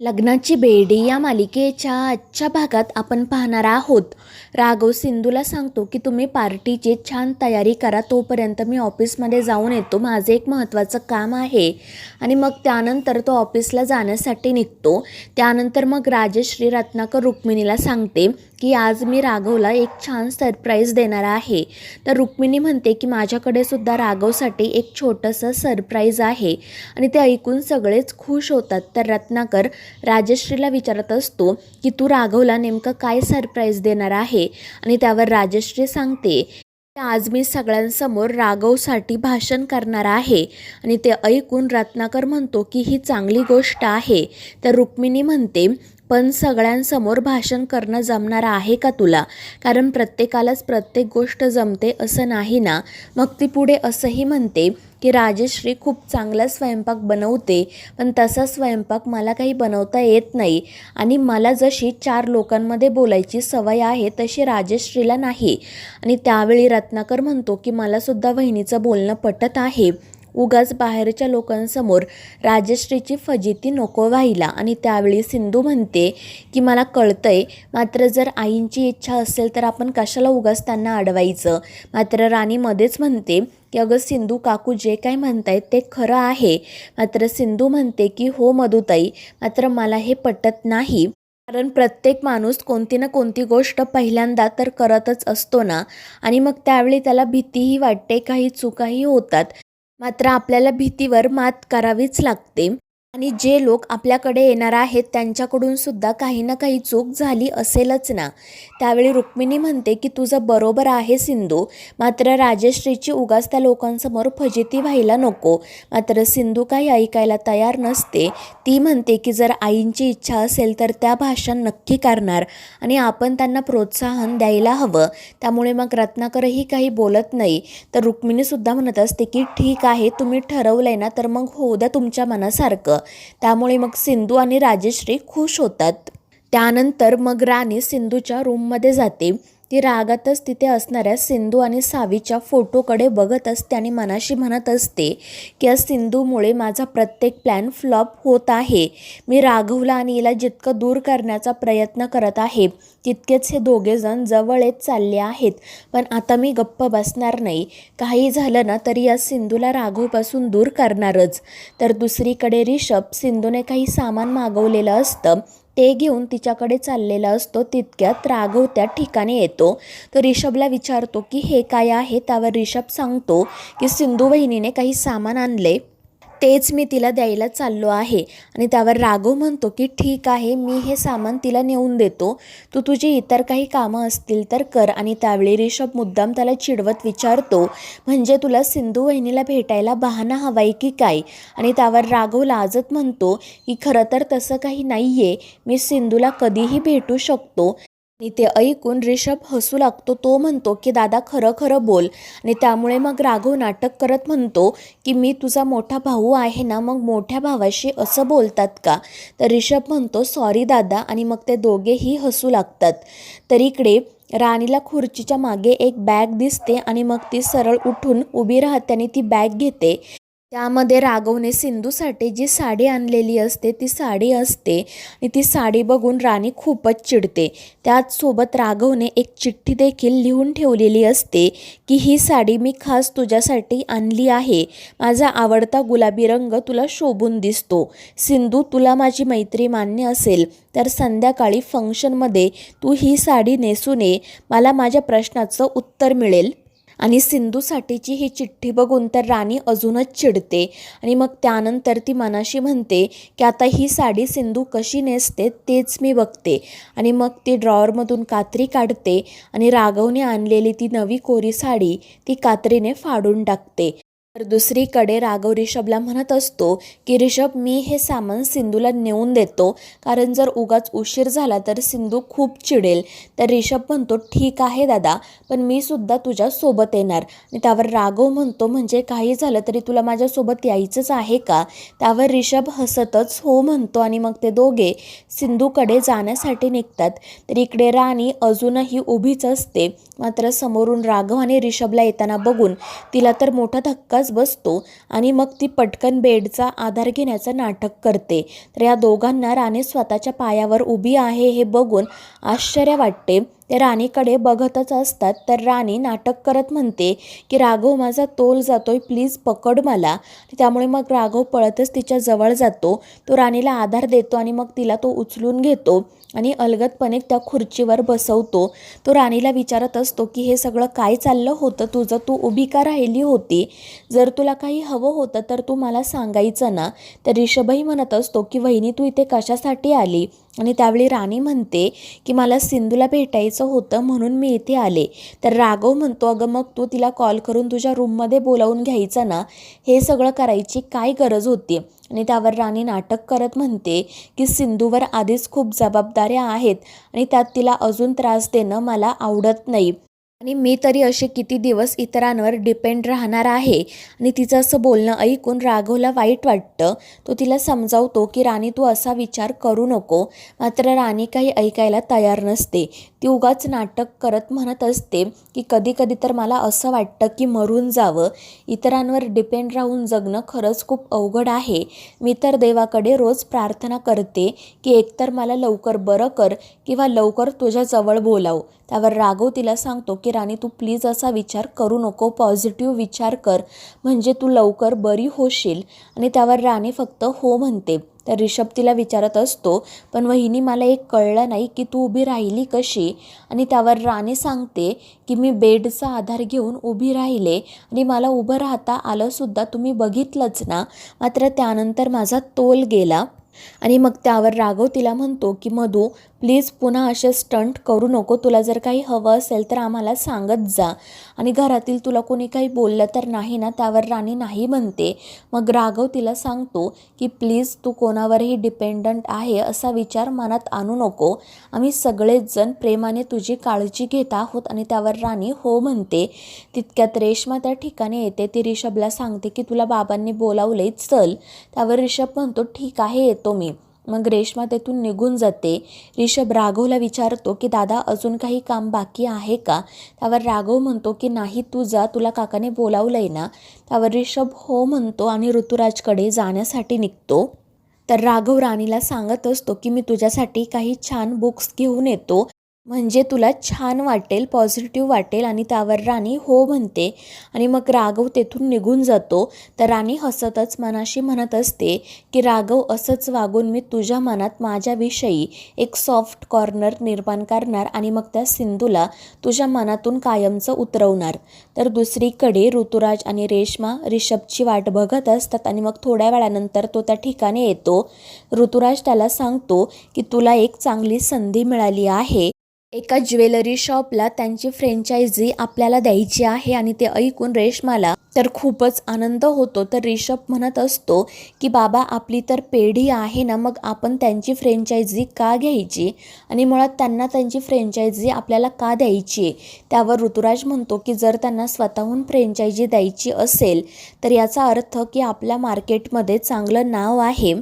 लग्नाची बेडी या मालिकेच्या आजच्या भागात आपण पाहणार आहोत. राघव सिंधूला सांगतो की तुम्ही पार्टीची छान तयारी करा तोपर्यंत मी ऑफिसमध्ये जाऊन येतो. माझं एक महत्त्वाचं काम आहे आणि मग त्यानंतर तो ऑफिसला जाण्यासाठी निघतो. त्यानंतर मग राजश्री रत्नाकर रुक्मिणीला सांगते की आज मी राघवला एक छान सरप्राईज देणार आहे. तर रुक्मिणी म्हणते की माझ्याकडे सुद्धा राघवसाठी एक छोटंसं सरप्राईज आहे. आणि ते ऐकून सगळेच खुश होतात. तर रत्नाकर राजश्रीला विचारत असतो की तू राघवला नेमकं काय सरप्राईज देणार आहे? आणि त्यावर राजश्री सांगते आज मी सगळ्यांसमोर राघवसाठी भाषण करणार आहे. आणि ते ऐकून रत्नाकर म्हणतो की ही चांगली गोष्ट आहे. तर रुक्मिणी म्हणते पण सगळ्यांसमोर भाषण करणं जमणार आहे का तुला? कारण प्रत्येकालाच प्रत्येक गोष्ट जमते असं नाही ना? मग ती पुढे असंही म्हणते की राजश्री खूप चांगला स्वयंपाक बनवते पण तसा स्वयंपाक मला काही बनवता येत नाही. आणि मला जशी चार लोकांमध्ये बोलायची सवय आहे तशी राजश्रीला नाही. आणि त्यावेळी रत्नाकर म्हणतो की मलासुद्धा वहिनीचं बोलणं पटत आहे. उगाच बाहेरच्या लोकांसमोर राजश्रीची फजिती नको व्हायला. आणि त्यावेळी सिंधू म्हणते की मला कळतंय मात्र जर आईंची इच्छा असेल तर आपण कशाला उगाच त्यांना अडवायचं मात्र राणी मध्येच म्हणते की अगं सिंधू काकू जे काय म्हणतायत ते खरं आहे मात्र सिंधू म्हणते की हो मधुताई मात्र मला हे पटत नाही. कारण प्रत्येक माणूस कोणती ना कोणती गोष्ट पहिल्यांदा तर करतच असतो ना. आणि मग त्यावेळी त्याला भीतीही वाटते काही चुकाही होतात. मात्र आपल्याला भीतीवर मात करावीच लागते. आणि जे लोक आपल्याकडे येणार आहेत त्यांच्याकडून सुद्धा काही ना काही चूक झाली असेलच ना. त्यावेळी रुक्मिणी म्हणते की तुझं बरोबर आहे सिंधू. मात्र राजश्रीची उगाच त्या लोकांसमोर फजिती व्हायला नको. मात्र सिंधू काही ऐकायला तयार नसते. ती म्हणते की जर आईंची इच्छा असेल तर त्या भाषा नक्की करणार आणि आपण त्यांना प्रोत्साहन द्यायला हवं. त्यामुळे मग रत्नाकरही काही बोलत नाही. तर रुक्मिणीसुद्धा म्हणत असते की ठीक आहे तुम्ही ठरवलंय ना तर मग होऊ द्या तुमच्या मनासारखं. त्यामुळे मग सिंधू आणि राजश्री खुश होतात. त्यानंतर मग राणी सिंधूच्या रूममध्ये जाते. ती रागातच तिथे असणाऱ्या सिंधू आणि सावीच्या फोटोकडे बघत असते आणि मनाशी म्हणत असते की या सिंधूमुळे माझा प्रत्येक प्लॅन फ्लॉप होत आहे. मी राघवला आणि हिला जितकं दूर करण्याचा प्रयत्न करत आहे तितकेच हे दोघेजण जवळ येत चालले आहेत. पण आता मी गप्प बसणार नाही. काही झालं ना तरी या सिंधूला राघवपासून दूर करणारच. तर दुसरीकडे रिषभ सिंधूने काही सामान मागवलेलं असतं. ते घेऊन तिच्याकडे चाललेला असतो तितक्यात राघव त्या ठिकाणी येतो. तर रिषभला विचारतो की हे काय आहे? त्यावर रिषभ सांगतो की सिंधू वहिनीने काही सामान आणले. तेच मी तिला द्यायला चाललो आहे. आणि त्यावर राघव म्हणतो की ठीक आहे मी हे सामान तिला नेऊन देतो. तू तुझी इतर काही कामं असतील तर कर. आणि त्यावेळी रिषभ मुद्दाम त्याला चिडवत विचारतो म्हणजे तुला सिंधू वहिनीला भेटायला बहाणा हवाय की काय? आणि त्यावर राघव लाजत म्हणतो की खरं तर तसं काही नाही आहे मी सिंधूला कधीही भेटू शकतो. आणि ते ऐकून रिषभ हसू लागतो. तो म्हणतो की दादा खरं खरं बोल. आणि त्यामुळे मग राघव नाटक करत म्हणतो की मी तुझा मोठा भाऊ आहे ना मग मोठ्या भावाशी असं बोलतात का? तर रिषभ म्हणतो सॉरी दादा. आणि मग ते दोघेही हसू लागतात. तर इकडे राणीला खुर्चीच्या मागे एक बॅग दिसते आणि मग ती सरळ उठून उभी राहते आणि ती बॅग घेते. त्यामध्ये राघवने सिंधूसाठी जी साडी आणलेली असते ती साडी असते आणि ती साडी बघून राणी खूपच चिडते. त्याचसोबत राघवने एक चिठ्ठी देखील लिहून ठेवलेली असते की ही साडी मी खास तुझ्यासाठी आणली आहे. माझा आवडता गुलाबी रंग तुला शोभून दिसतो. सिंधू तुला माझी मैत्री मान्य असेल. तर संध्याकाळी फंक्शनमध्ये तू ही साडी नेसू नये मला माझ्या प्रश्नाचं उत्तर मिळेल. आणि सिंधूसाठीची ही चिठ्ठी बघून तर राणी अजूनच चिडते. आणि मग त्यानंतर ती मनाशी म्हणते की आता ही साडी सिंधू कशी नेसते तेच मी बघते. आणि मग ती ड्रॉवरमधून कात्री काढते आणि राघवने आणलेली ती नवी कोरी साडी ती कात्रीने फाडून टाकते. तर दुसरीकडे राघव रिषभला म्हणत असतो की रिषभ मी हे सामान सिंधूला नेऊन देतो. कारण जर उगाच उशीर झाला तर सिंधू खूप चिडेल. तर रिषभ म्हणतो ठीक आहे दादा पण मी सुद्धा तुझ्या सोबत येणार. आणि त्यावर राघव म्हणतो म्हणजे काही झालं तरी तुला माझ्यासोबत यायचंच आहे का? त्यावर रिषभ हसतच हो म्हणतो आणि मग ते दोघे सिंधूकडे जाण्यासाठी निघतात. तर इकडे राणी अजूनही उभीच असते. मात्र समोरून राघव आणि रिषभला येताना बघून तिला तर मोठा धक्काच तिथंच बसतो आणि मग ती पटकन बेडचा आधार घेण्याचं नाटक करते. तर या दोघांना राणी स्वतःच्या पायावर उभी आहे हे बघून आश्चर्य वाटते. ते राणीकडे बघतच असतात. तर राणी नाटक करत म्हणते की राघव माझा तोल जातोय. प्लीज पकड मला. त्यामुळे मग राघव पळतच तिच्या जवळ जातो. तो राणीला आधार देतो आणि मग तिला तो उचलून घेतो आणि अलगदपणे त्या खुर्चीवर बसवतो. तो राणीला विचारत असतो की हे सगळं काय चाललं होतं? तुझं तू उभी का राहिली होती? जर तुला काही हवं होतं तर तू मला सांगायचं ना? तर ऋषभही म्हणत असतो की वहिनी तू इथे कशासाठी आली? आणि त्यावेळी राणी म्हणते की मला सिंधूला भेटायचं होतं म्हणून मी इथे आले. तर राघव म्हणतो अगं मग तू तिला कॉल करून तुझ्या रूममध्ये बोलावून घ्यायचं ना? हे सगळं करायची काय गरज होती? आणि त्यावर राणी नाटक करत म्हणते की सिंधूवर आधीच खूप जबाबदाऱ्या आहेत आणि त्यात तिला अजून त्रास देणं मला आवडत नाही. आणि मी तरी असे किती दिवस इतरांवर डिपेंड राहणार आहे? आणि तिचं असं बोलणं ऐकून राघवला वाईट वाटतं. तो तिला समजावतो की राणी तू असा विचार करू नको. मात्र राणी काही ऐकायला तयार नसते. ती उगाच नाटक करत म्हणत असते की कधी कधी तर मला असं वाटतं की मरून जावं. इतरांवर डिपेंड राहून जगणं खरंच खूप अवघड आहे. मी तर देवाकडे रोज प्रार्थना करते की एकतर मला लवकर बरं कर किंवा लवकर तुझ्याजवळ बोलाव. त्यावर राघव तिला सांगतो की राणी तू प्लीज असा विचार करू नको पॉझिटिव्ह विचार कर. म्हणजे तू लवकर बरी होशील. आणि त्यावर राणी फक्त हो म्हणते. तर रिषभ तिला विचारत असतो पण वहिनी मला एक कळलं नाही की तू उभी राहिली कशी? आणि त्यावर राणी सांगते की मी बेडचा आधार घेऊन उभी राहिले आणि मला उभं राहता आलंसुद्धा तुम्ही बघितलंच ना. मात्र त्यानंतर माझा तोल गेला. आणि मग त्यावर राघव तिला म्हणतो की मधू प्लीज पुन्हा असे स्टंट करू नको. तुला जर काही हवं असेल तर आम्हाला सांगत जा. आणि घरातील तुला कोणी काही बोललं तर नाही ना त्यावर राणी नाही म्हणते. मग राघव तिला सांगतो की प्लीज तू कोणावरही डिपेंडंट आहे असा विचार मनात आणू नको. आम्ही सगळेजण प्रेमाने तुझी काळजी घेत आहोत आणि त्यावर राणी हो म्हणते. तितक्यात रेश्मा त्या ठिकाणी येते. ती रिषभला सांगते की तुला बाबांनी बोलावले चल. त्यावर रिषभ म्हणतो ठीक आहे येतो मी. मग रेश्मा तेथून निघून जाते. रिषभ राघवला विचारतो की दादा अजून काही काम बाकी आहे का? त्यावर राघव म्हणतो की नाही तू जा तुला काकाने बोलावलं आहे ना. त्यावर रिषभ हो म्हणतो आणि ऋतुराजकडे जाण्यासाठी निघतो. तर राघव राणीला सांगत असतो की मी तुझ्यासाठी काही छान बुक्स घेऊन येतो. म्हणजे तुला छान वाटेल पॉझिटिव्ह वाटेल आणि त्यावर राणी हो म्हणते आणि मग राघव तेथून निघून जातो. तर राणी हसतच मनाशी म्हणत असते की राघव असंच वागून मी तुझ्या मनात माझ्याविषयी एक सॉफ्ट कॉर्नर निर्माण करणार आणि मग त्या सिंधूला तुझ्या मनातून कायमचं उतरवणार. तर दुसरीकडे ऋतुराज आणि रेश्मा रिषभची वाट बघत असतात आणि मग थोड्या वेळानंतर तो त्या ठिकाणी येतो. ऋतुराज त्याला सांगतो की तुला एक चांगली संधी मिळाली आहे. एका ज्वेलरी शॉपला त्यांची फ्रेंचायझी आपल्याला द्यायची आहे आणि ते ऐकून रेशमाला तर खूपच आनंद होतो. तर रिषभ म्हणत असतो की बाबा आपली तर पेढी आहे ना मग आपण त्यांची फ्रेंचायझी का घ्यायची? आणि मुळात त्यांना त्यांची फ्रेंचायझी आपल्याला का द्यायची आहे? त्यावर ऋतुराज म्हणतो की जर त्यांना स्वतःहून फ्रेंचायझी द्यायची असेल तर याचा अर्थ की आपल्या मार्केटमध्ये चांगलं नाव आहे.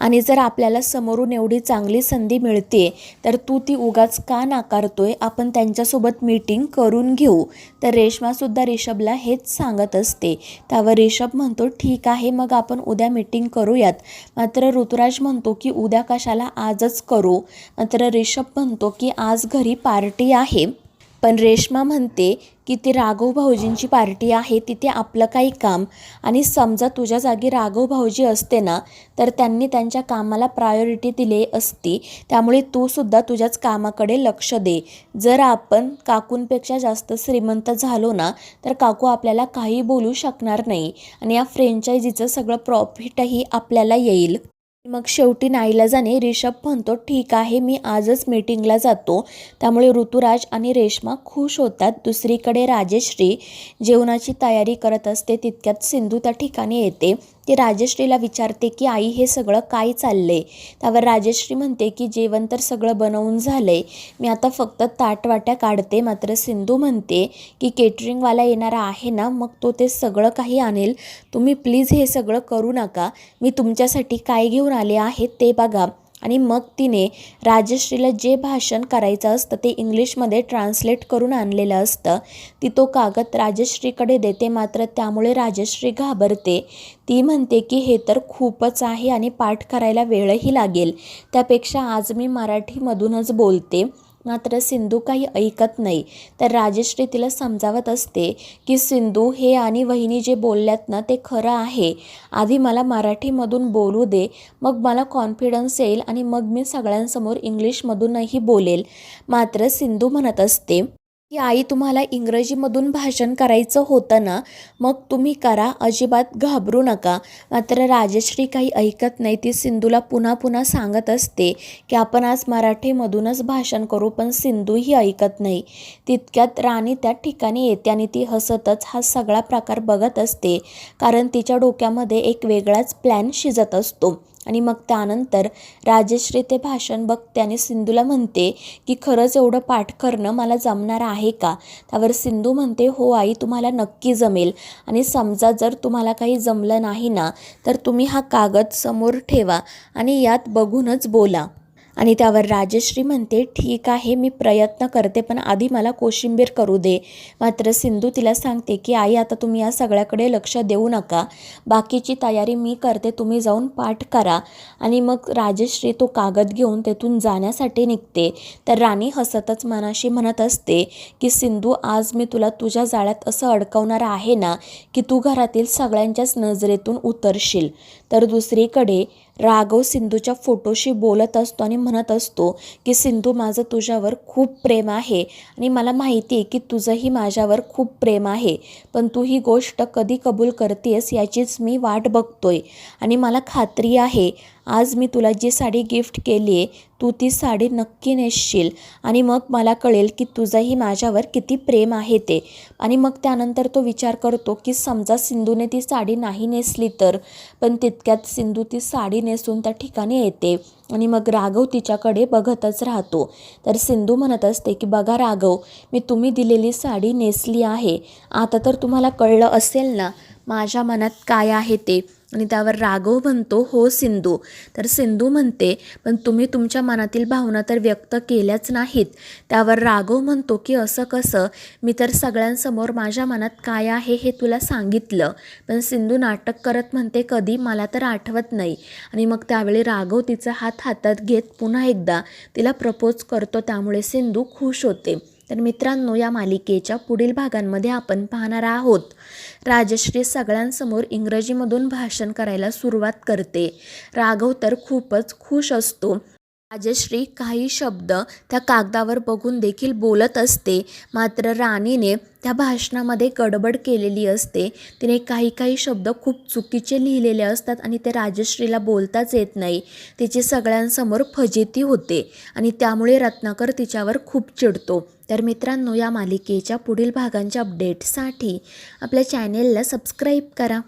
आणि जर आपल्याला समोरून एवढी चांगली संधी मिळते तर तू ती उगाच का नाकारतोय? आपण त्यांच्यासोबत मीटिंग करून घेऊ. तर रेश्मासुद्धा रिषभला हेच सांगत असते. त्यावर रिषभ म्हणतो ठीक आहे मग आपण उद्या मीटिंग करूयात. मात्र ऋतुराज म्हणतो की उद्या कशाला आजच करू? मात्र रिषभ म्हणतो की आज घरी पार्टी आहे. पण रेश्मा म्हणते की ती राघव भाऊजींची पार्टी आहे तिथे आपलं काही काम. आणि समजा तुझ्या जागी राघव भाऊजी असते ना तर त्यांनी त्यांच्या कामाला प्रायोरिटी दिली असती. त्यामुळे तू सुद्धा तुझ्याच कामाकडे लक्ष दे. जर आपण काकूंपेक्षा जास्त श्रीमंत झालो ना तर काकू आपल्याला काही बोलू शकणार नाही. आणि या फ्रेंचायझीचं सगळं प्रॉफिटही आपल्याला येईल. मग शेवटी नाईलाजाने रिषभ म्हणतो ठीक आहे मी आजच मीटिंगला जातो. त्यामुळे ऋतुराज आणि रेश्मा खुश होतात. दुसरीकडे राजेश्री जेवणाची तयारी करत असते. तितक्यात सिंधू त्या ठिकाणी येते. ती राजश्रीला विचारते की आई हे सगळं काय चाललंय? त्यावर राजश्री म्हणते की जेवण तर सगळं बनवून झालंय. मी आता फक्त ताटवाट्या काढते. मात्र सिंधू म्हणते की केटरिंगवाला येणारा आहे ना मग तो ते सगळं काही आणेल. तुम्ही प्लीज हे सगळं करू नका. मी तुमच्यासाठी काय घेऊन आले आहे ते बघा. आणि मग तिने राजश्रीला जे भाषण करायचं असतं ते इंग्लिशमध्ये ट्रान्सलेट करून आणलेलं असतं. ती तो कागद राजश्रीकडे देते मात्र त्यामुळे राजश्री घाबरते. ती म्हणते की हे तर खूपच आहे आणि पाठ करायला वेळही लागेल. त्यापेक्षा आज मी मराठीमधूनच बोलते. मात्र सिंधू काही ऐकत नाही. तर राजश्री तिला समजावत असते की सिंधू हे आणि वहिनी जे बोलल्यात ना ते खरं आहे. आधी मला मराठीमधून बोलू दे मग मला कॉन्फिडन्स येईल आणि मग मी सगळ्यांसमोर इंग्लिशमधूनही बोलेल. मात्र सिंधू म्हणत असते की आई तुम्हाला इंग्रजीमधून भाषण करायचं होतं ना मग तुम्ही करा अजिबात घाबरू नका. मात्र राजश्री काही ऐकत नाही ती सिंधूला पुन्हा पुन्हा सांगत असते की आपण आज मराठीमधूनच भाषण करू पण सिंधूही ऐकत नाही. तितक्यात राणी त्या ठिकाणी येते आणि ती हसतच हा सगळा प्रकार बघत असते कारण तिच्या डोक्यामध्ये एक वेगळाच प्लॅन शिजत असतो. आणि मग त्यानंतर राजश्री ते भाषण बघते आणि सिंधूला म्हणते की खरंच एवढं पाठ करणं मला जमणार आहे का? त्यावर सिंधू म्हणते हो आई तुम्हाला नक्की जमेल. आणि समजा जर तुम्हाला काही जमलं नाही ना तर तुम्ही हा कागद समोर ठेवा आणि यात बघूनच बोला. आणि त्यावर राजश्री म्हणते ठीक आहे मी प्रयत्न करते पण आधी मला कोशिंबीर करू दे. मात्र सिंधू तिला सांगते की आई आता तुम्ही या सगळ्याकडे लक्ष देऊ नका. बाकीची तयारी मी करते तुम्ही जाऊन पाठ करा. आणि मग राजश्री तो कागद घेऊन तेथून जाण्यासाठी निघते. तर राणी हसतच मनाशी म्हणत असते की सिंधू आज मी तुला तुझ्या जाळ्यात असं अडकवणार आहे ना की तू घरातील सगळ्यांच्याच नजरेतून उतरशील. तर दुसरीकडे राघव सिंधूच्या फोटोशी बोलत असतो आणि म्हणत असतो की सिंधू माझं तुझ्यावर खूप प्रेम आहे आणि मला माहिती आहे की तुझंही माझ्यावर खूप प्रेम आहे. पण तू ही गोष्ट कधी कबूल करतेस याचीच मी वाट बघतोय आणि मला खात्री आहे. आज मी तुला जी साडी गिफ्ट केली आहे तू ती साडी नक्की नेसशील आणि मग मला कळेल की तुझंही माझ्यावर किती प्रेम आहे ते. आणि मग त्यानंतर तो विचार करतो की समजा सिंधूने ती साडी नाही नेसली तर पण तितक्यात सिंधू ती साडी नेसून त्या ठिकाणी येते. आणि मग राघव तिच्याकडे बघतच राहतो. तर सिंधू म्हणत असते की बघा राघव मी तुम्ही दिलेली साडी नेसली आहे. आता तर तुम्हाला कळलं असेल ना माझ्या मनात काय आहे ते? आणि त्यावर राघव म्हणतो हो सिंधू. तर सिंधू म्हणते पण तुम्ही तुमच्या मनातील भावना तर व्यक्त केल्याच नाहीत. त्यावर राघव म्हणतो की असं कसं? मी तर सगळ्यांसमोर माझ्या मनात काय आहे हे तुला सांगितलं. पण सिंधू नाटक करत म्हणते कधी? मला तर आठवत नाही. आणि मग त्यावेळी राघव तिचा हात हातात घेत पुन्हा एकदा तिला प्रपोज करतो त्यामुळे सिंधू खुश होते. तर मित्रांनो या मालिकेच्या पुढील भागांमध्ये आपण पाहणार आहोत. राजश्री सगळ्यांसमोर इंग्रजीमधून भाषण करायला सुरुवात करते. राघव तर खूपच खुश असतो. राजश्री काही शब्द त्या कागदावर बघून देखील बोलत असते. मात्र राणीने त्या भाषणामध्ये गडबड केलेली असते. तिने काही काही शब्द खूप चुकीचे लिहिलेले असतात आणि ते राजश्रीला बोलताच येत नाही. तिची सगळ्यांसमोर फजिती होते आणि त्यामुळे रत्नाकर तिच्यावर खूप चिडतो. तर मित्रांनो या मालिकेच्या पुढील भागांच्या अपडेटसाठी आपल्या चॅनेलला सबस्क्राईब करा.